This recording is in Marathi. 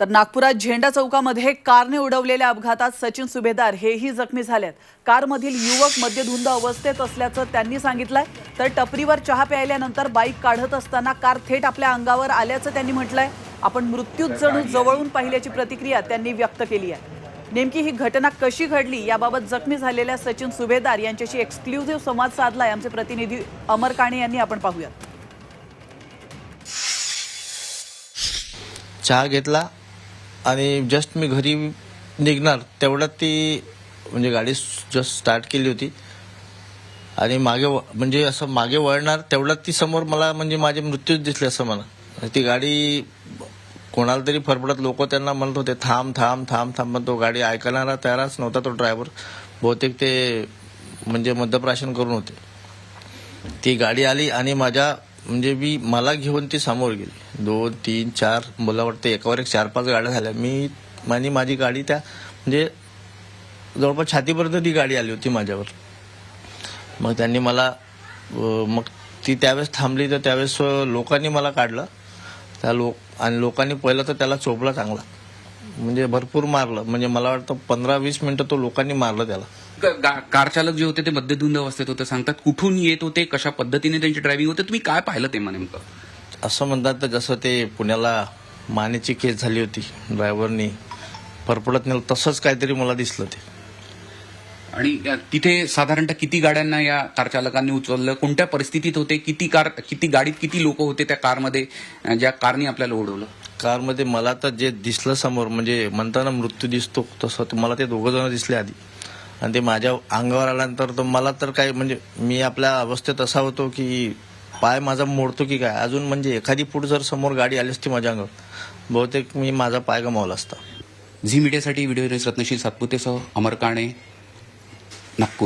तर नागपुरात झेंडा चौकामध्ये कारने उडवलेल्या अपघातात सचिन सुभेदार हेही जखमी झालेत. कारमधील युवक मद्यधुंद अवस्थेत असल्याचं त्यांनी सांगितलंय. तर टपरीवर चहा प्यायल्यानंतर बाईक काढत असताना कार थेट आपल्या अंगावर आल्याचं त्यांनी म्हटलंय. आपण मृत्यूत जणू जवळून पाहिल्याची प्रतिक्रिया त्यांनी व्यक्त केली आहे. नेमकी ही घटना कशी घडली याबाबत जखमी झालेल्या सचिन सुभेदार यांच्याशी एक्सक्लुझिव्ह संवाद साधलाय आमचे प्रतिनिधी अमर काणे यांनी. आपण पाहूयात. चहा घेतला आणि जस्ट मी घरी निघणार तेवढ्यात ती म्हणजे गाडी जस्ट स्टार्ट केली होती. आणि मागे व- म्हणजे असं मागे वळणार तेवढ्यात ती समोर मला म्हणजे माझे मृत्यूच दिसले असं मला. ती गाडी कोणाला तरी फरफडत लोक त्यांना म्हणत होते थांब थांब थांब थांब. पण तो गाडी ऐकणारा तयारच नव्हता तो ड्रायव्हर. बहुतेक ते म्हणजे मद्यप्राशन करून होते. ती गाडी आली आणि माझ्या म्हणजे मी मला घेऊन ती समोर गेली. दोन तीन चार मला वाटतं एकावर एक चार पाच गाड्या झाल्या. मी आणि माझी गाडी त्या म्हणजे जवळपास छातीपर्यंत ती गाडी आली होती माझ्यावर. मग त्यांनी मला मग ती त्यावेळेस थांबली तर त्यावेळेस लोकांनी मला काढलं. त्या लोक आणि लोकांनी पहिलं तर त्याला चोपला चांगला. म्हणजे भरपूर मारलं. म्हणजे मला वाटतं पंधरा वीस मिनिटं तो लोकांनी मारलं त्याला. कार चालक जे होते ते मद्यधुंद अवस्थेत होते सांगतात कुठून येत होते कशा पद्धतीने त्यांची ड्रायव्हिंग होते तुम्ही काय पाहिलं ते नेमकं? असं म्हणतात तर जसं ते पुण्याला मानेची केस झाली होती ड्रायव्हरनी फरफडत नेलं तसंच काहीतरी मला दिसलं ते. आणि तिथे साधारणतः किती गाड्यांना या कार चालकांनी उचललं कोणत्या परिस्थितीत होते किती कार किती गाडीत किती लोक होते त्या कारमध्ये ज्या कारनी आपल्याला उडवलं कारमध्ये मला तर जे दिसलं समोर म्हणजे म्हणताना मृत्यू दिसतो तसं मला ते दोघं जण दिसले आधी. आणि ते माझ्या अंगावर आल्यानंतर तर मला तर काय म्हणजे मी आपल्या अवस्थेत असा होतो की पाय माझा मोडतो की काय? अजून म्हणजे एखादी फूट जर समोर गाडी आली असती माझ्या अंगावर बहुतेक मी माझा पाय गमावला असता. झी मीडियासाठी व्हिडिओ रत्नशील सातपुतेसह अमर काणे नागपूर.